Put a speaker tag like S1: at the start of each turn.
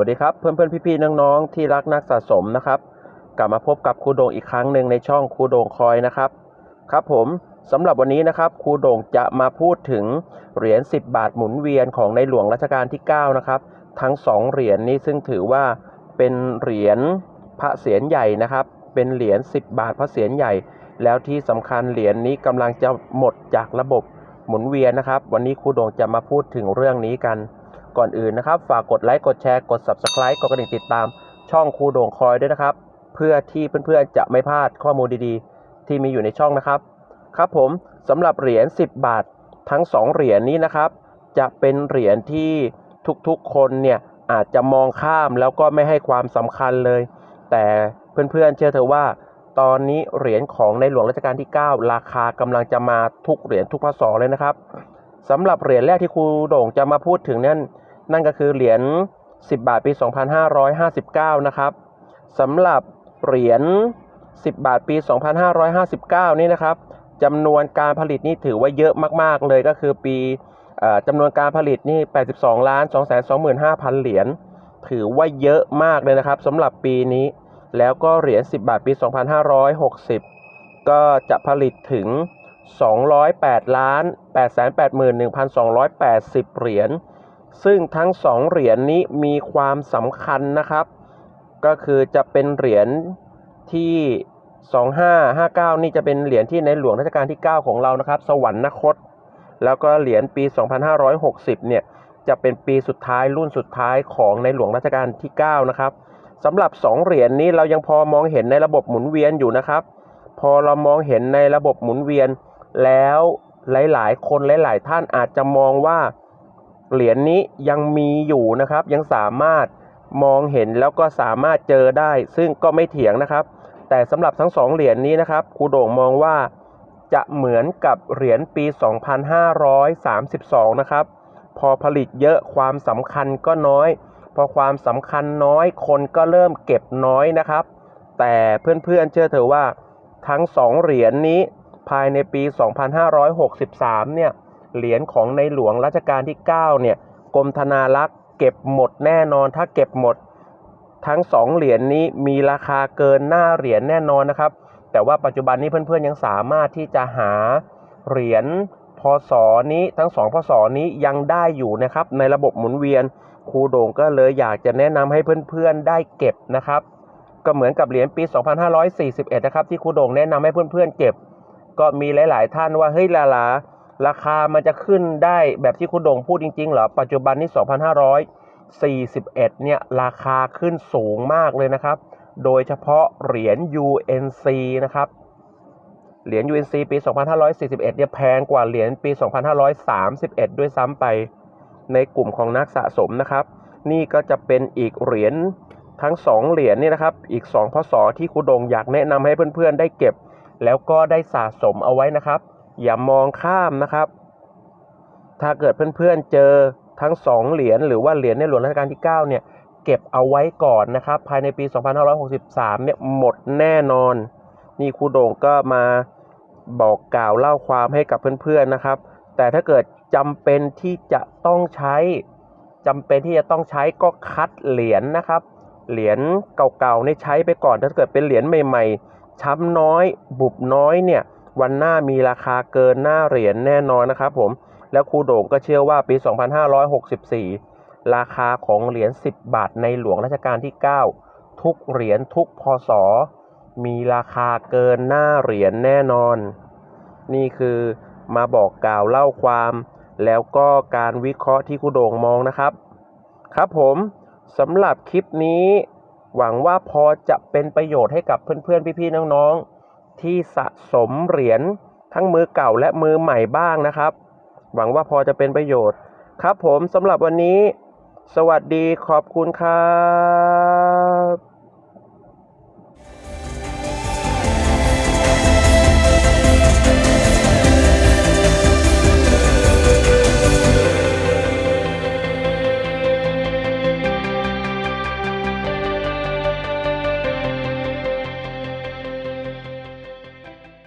S1: สวัสดีครับเพื่อนเพื่อนพี่ๆน้องๆที่รักนักสะสมนะครับ กลับมาพบกับครูโด่งอีกครั้งหนึ่งในช่องครูโด่งคอยนะครับครับผมสำหรับวันนี้นะครับครูโด่งจะมาพูดถึงเหรียญ10 บาทหมุนเวียนของในหลวงรัชกาลที่9นะครับทั้ง 2 เหรียญนี้ซึ่งถือว่าเป็นเหรียญพระเศียรใหญ่นะครับ เป็นเหรียญ10 บาทพระเศียรใหญ่ แล้วที่สำคัญเหรียญนี้กำลังจะหมดจากระบบหมุนเวียนนะครับ วันนี้ครูโด่งจะมาพูดถึงเรื่องนี้กัน ก่อนอื่นนะครับ ฝากกดไลค์กดแชร์กด Subscribe กดกระดิ่งติดตาม ช่องครูโด่งคอยด้วยนะครับ เพื่อที่เพื่อนๆจะไม่พลาดข้อมูลดีๆ ที่มีอยู่ในช่องนะครับ ครับผมสำหรับเหรียญ10 บาททั้ง 2 เหรียญนี้นะครับ จะเป็นเหรียญที่ทุกๆคนเนี่ยอาจจะมองข้ามแล้วก็ไม่ให้ความสำคัญเลย แต่เพื่อนๆเชื่อเถอะว่า ตอนนี้เหรียญของในหลวงรัชกาลที่ 9 ราคากำลังจะมาทุกเหรียญทุกพศเลยนะครับ สำหรับเหรียญแรกที่ครูโด่งจะมาพูดถึงนั่นนั่นก็คือเหรียญ10 บาทปี 2559 นะครับสำหรับเหรียญ10 บาทปี 2559 นี่นะครับจำนวนการผลิตนี่ถือว่าเยอะมาก ๆ เลยก็คือปีจำนวนการผลิตนี่ 82 ล้าน 225,000 เหรียญ ถือว่าเยอะมากเลยนะครับสำหรับปีนี้ แล้วก็เหรียญ 10 บาทปี 2560 ก็จะผลิตถึง 208ล้าน881,280 เหรียญ ซึ่งทั้ง 2 เหรียญนี้มีความสำคัญนะครับ ก็คือจะเป็นเหรียญที่ 2559 นี่จะเป็นเหรียญที่ในหลวงรัชกาลที่ 9 ของเรานะครับ สวรรคต แล้วก็เหรียญปี 2560 เนี่ย จะเป็นปีสุดท้ายรุ่นสุดท้ายของในหลวงรัชกาลที่ 9 นะครับสำหรับ 2 เหรียญนี้เรายังพอมองเห็นในระบบหมุนเวียนอยู่นะครับ พอเรามองเห็นในระบบหมุนเวียน แล้วหลายๆ คนหลาย ๆ ท่านอาจจะมองว่าเหรียญนี้ยังมีอยู่นะครับ ยังสามารถมองเห็นแล้วก็สามารถเจอได้ ซึ่งก็ไม่เถียงนะครับ แต่สำหรับทั้งสองเหรียญนี้นะครับครูโด่งมองว่าจะเหมือนกับเหรียญปี 2532 นะครับ พอผลิตเยอะความสำคัญก็น้อย พอความสำคัญน้อยคนก็เริ่มเก็บน้อยนะครับ แต่เพื่อนๆเชื่อเถอะว่าทั้ง2เหรียญนี้ ภายในปี 2563 เนี่ย เหรียญของในหลวงรัชกาลที่ 9 เนี่ย กรมธนารักษ์เก็บหมดแน่นอน ถ้าเก็บหมด ทั้ง 2 เหรียญนี้มีราคาเกินหน้าเหรียญแน่นอนนะครับ แต่ว่าปัจจุบันนี้เพื่อนๆยังสามารถที่จะหาเหรียญพศนี้ทั้ง 2 พศนี้ยังได้อยู่นะครับ ในระบบหมุนเวียนครูโด่งก็เลยอยากจะแนะนำให้เพื่อนๆได้เก็บนะครับ ก็เหมือนกับเหรียญปี 2541 นะครับ ที่ครูโด่งแนะนำให้เพื่อนๆเก็บ ก็มีหลาย ๆ ท่านว่าเฮ้ยลาลาราคามันจะขึ้นได้แบบที่คุณโด่งพูดจริง ๆ เหรอ ปัจจุบันนี้2,541 เนี่ย ราคาขึ้นสูงมากเลยนะครับ โดยเฉพาะเหรียญ UNC นะครับ เหรียญ UNC ปี 2541 เนี่ยแพงกว่าเหรียญปี 2531 ด้วยซ้ำไปในกลุ่มของนักสะสมนะครับ นี่ก็จะเป็นอีกเหรียญทั้ง 2 เหรียญนี่นะครับ อีก 2พศที่ครูโดงอยากแนะนำให้เพื่อน ๆ ได้เก็บ แล้วก็ได้สะสมเอาไว้นะครับ อย่ามองข้ามนะครับ ถ้าเกิดเพื่อนๆเจอทั้ง 2 เหรียญหรือว่าเหรียญในหลวงรัชกาลที่ 9 เนี่ยเก็บเอาไว้ก่อนนะครับ ภายในปี 2563 เนี่ยหมดแน่นอน นี่ครูโด่งก็มาบอกกล่าวเล่าความให้กับเพื่อนๆนะครับ แต่ถ้าเกิดจำเป็นที่จะต้องใช้จำเป็นที่จะต้องใช้ก็คัดเหรียญนะครับ เหรียญเก่าๆนี่ใช้ไปก่อน ถ้าเกิดเป็นเหรียญใหม่ๆ ช้ำน้อยบุบน้อยเนี่ยวันหน้ามีราคาเกินหน้าเหรียญแน่นอนนะครับผม แล้วครูโด่งก็เชื่อว่าปี 2564 ราคาของเหรียญ 10 บาทในหลวงรัชกาลที่ 9 ทุกเหรียญทุกพศมีราคาเกินหน้าเหรียญแน่นอน นี่คือมาบอกกล่าวเล่าความ แล้วก็การวิเคราะห์ที่ครูโด่งมองนะครับ ครับผมสำหรับคลิปนี้ หวังว่าพอจะเป็นประโยชน์ให้กับเพื่อนๆ พี่ๆ น้องๆ ที่สะสมเหรียญทั้งมือเก่าและมือใหม่บ้างนะครับ หวังว่าพอจะเป็นประโยชน์ ครับผมสำหรับวันนี้ สวัสดีขอบคุณครับ